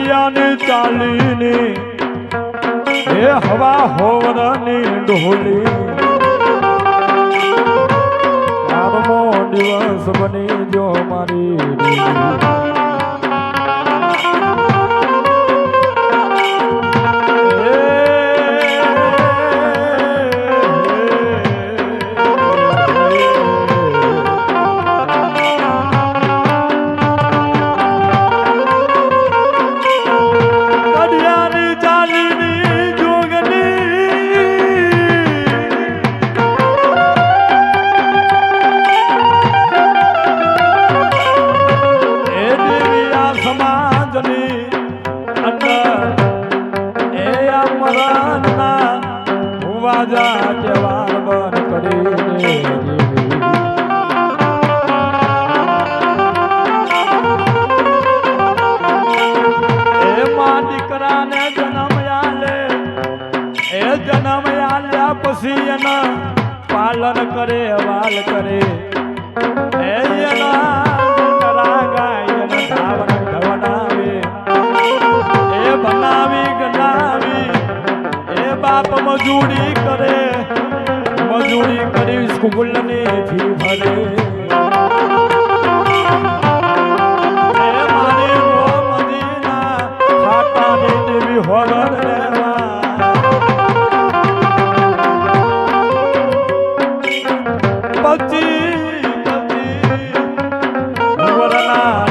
કડિયાની ચાલીની એ હવા હોવરની ઢોલી ચારમો દિવસ બની જો મારી વાજા તહેવાર બંધ કરી દે દેવી. એ માં દીકરાને જન્મ આલે, એ જન્મ આલ્યા પછી એના પાલન કરે, વાલ કરે બાપ મજૂરી કરે મજૂરી કરી સ્કૂલની ફી ભરે.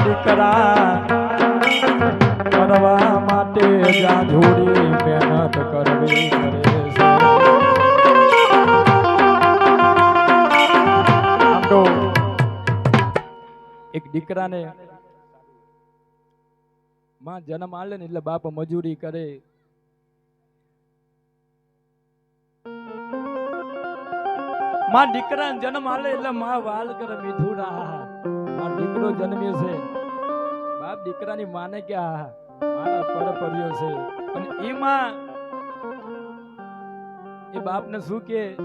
દીકરા કરવા જ્યાં જોડી મહેનત કરવી એક દીકરાને માં જન્મ આલે ને એટલે બાપ મજૂરી કરે. માં દીકરા જન્મ આલે એટલે માં વાલ કરે મીઠું માં દીકરો જન્મ્યો છે. બાપ દીકરાની માને કે આહા મારા પર પડ્યો છે. અને એમાં એ બાપને શું કે?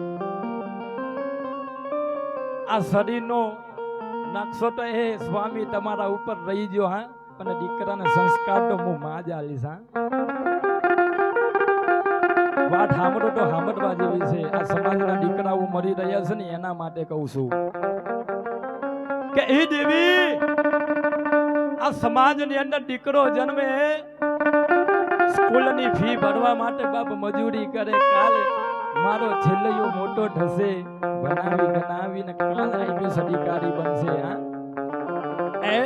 આ શરીરનો નકશો તો એ સ્વામી તમારા ઉપર રહી ગયો, હા? અને દીકરાના સંસ્કાર તો હું માં જ આલીશ, હા? વાત સાંભળો તો સાંભળવા જેવી છે. આ સમાજના દીકરાઓ મરી રહ્યા છે ને એના માટે કહું છું. કે એ દેવી આ સમાજની અંદર દીકરો જન્મે, સ્કૂલની ફી ભરવા માટે બાપ મજૂરી કરે, કાલે મારો છેલ્લો મોટો થશે બનાવી, બનાવીને કાલ આઈપીએસ અધિકારી બનશે, હા? એ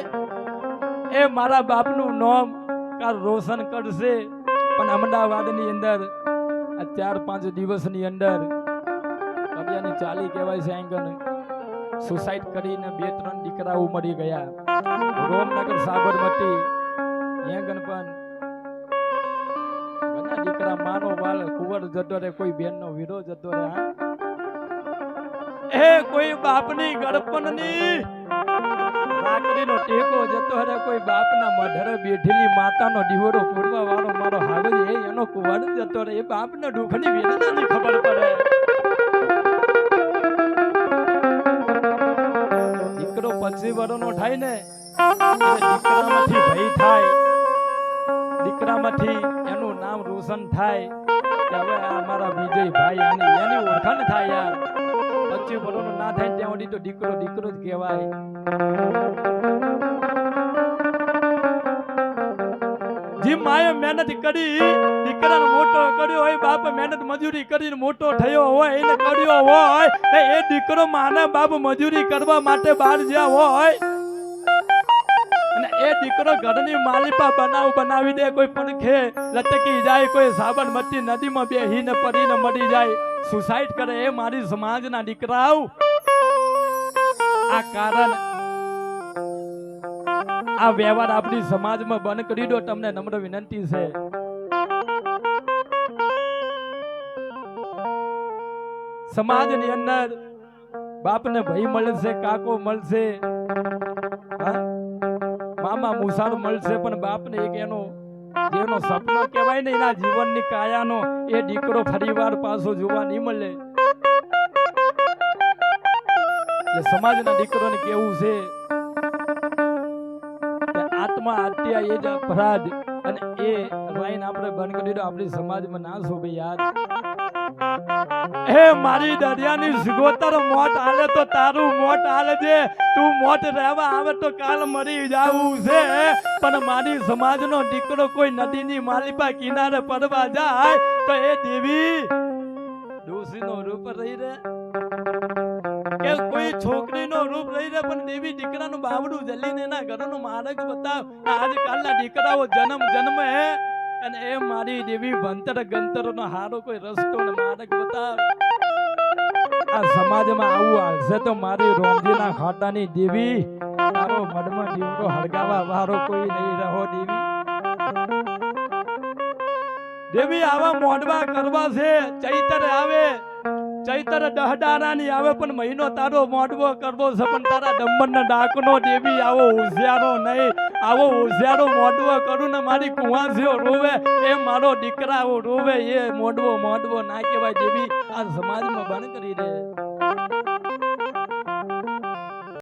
એ મારા બાપનું નામ કાલ રોશન કરશે, પણ અમદાવાદની અંદર, આ ચાર પાંચ દિવસની અંદર, કબજાની ચાલી કહેવાય છે આંગણ સુસાઇડ કરીને બે ત્રણ દીકરાઓ મરી ગયા. રોમનગર સાબરમતી ઘણા દીકરા માનો વાલ કુંવર જતો રે કોઈ બેનનો વીરો જતો રે હા? એ કોઈ બાપની ગળપણની લાકડીનો ટેકો જતો રે કોઈ બાપના મઢરે બેઠેલી માતાનો દીવરો પૂરવા વાળો મારો હાવજ એ એનો કુંવર જતો રે એ બાપને દુઃખની વેદનાની ખબર પડે. દીકરો વડોનો થાય ને દીકરામાંથી ભય થાય. દીકરામાંથી એનું નામ રોશન થાય કે હવે આ મારા વિજય ભાઈ આની એની ઓળખાણ થાય યાર. પચીસ વર્ષનો ના થાય ત્યાં સુધી તો દીકરો દીકરો જ કહેવાય. જે માએ મહેનત કરી દીકરાને મોટો કર્યો હોય, બાપ મહેનત મજૂરી કરીને મોટો થયો હોય, એને કર્યો હોય, એ દીકરો માને બાપ મજૂરી કરવા માટે બહાર જ્યાં હોય. અને એ દીકરો ઘરની માલિપા બનાવ બનાવી દે, કોઈ પડખે લટકી જાય, કોઈ સાબરમતી નદીમાં બેહીને પડીને મરી જાય. સુસાઇડ કરે એ મારી સમાજના દીકરાઓ. આ કારણ, આ વ્યવહાર આપણી સમાજમાં બંધ કરી દો, તમને નમ્ર વિનંતી છે. સમાજની અંદર બાપને ભાઈ મળશે, કાકો મળશે? મામા મુસાર મળશે, પણ બાપને એક એનો જેનો સપનો કહેવાય ને એના જીવનની કાયાનો, એ દીકરો ફરીવાર પાછો જોવા નહીં મળે સમાજના દીકરોને કેવું છે આત્મા હત્યા એ જ અપરાધ અને એ લાઈન આપણે બંધ કરી દો, આપણી સમાજમાં ના શોભે યાર હે, મારી દરિયાની સિગોતર મોટ હાલે તો તારું મોટ હાલે છે. તું મોટ રહેવા આવે તો કાલ મરી જાવું છે પણ મારી સમાજનો દીકરો કોઈ નદીની માલિપા કિનારે પડવા જાય તો એ દેવી ડોશીનો રૂપ રહી રે. કે કોઈ છોકરીનો રૂપ રહી રે, પણ દેવી દીકરાનું બાવડું જલીને એના ઘરનો માર્ગ બતાવ. આજકાલના દીકરાઓ જન્મ જન્મ, હે. અને એ મારી દેવી ભંતર ગંતરનો હારો કોઈ રસ્તો ને માર્ગ બતાવ. આ સમાજમાં આવું હાલશે તો મારી રોમજીના ખાતાની દેવી તારો મનમાં દીવડો હળગાવા વારો કોઈ નહીં રહો દેવી દેવી આવા મોઢવા કરવા છે, ચૈતર આવે, ચૈતર દહડારાની આવે પણ મહિનો તારો મોડવો કરવો છે, પણ તારા ડંબરના ડાકનો દેવી આવો હોશિયારો નહીં. આવો હોશિયારો મોડવો કરું ને મારી કુવાસીઓ રોવે, એ મારો દીકરાઓ રોવે, એ મોડવો મોડવો ના કહેવાય દેવી, આ સમાજમાં બંધ કરી દે.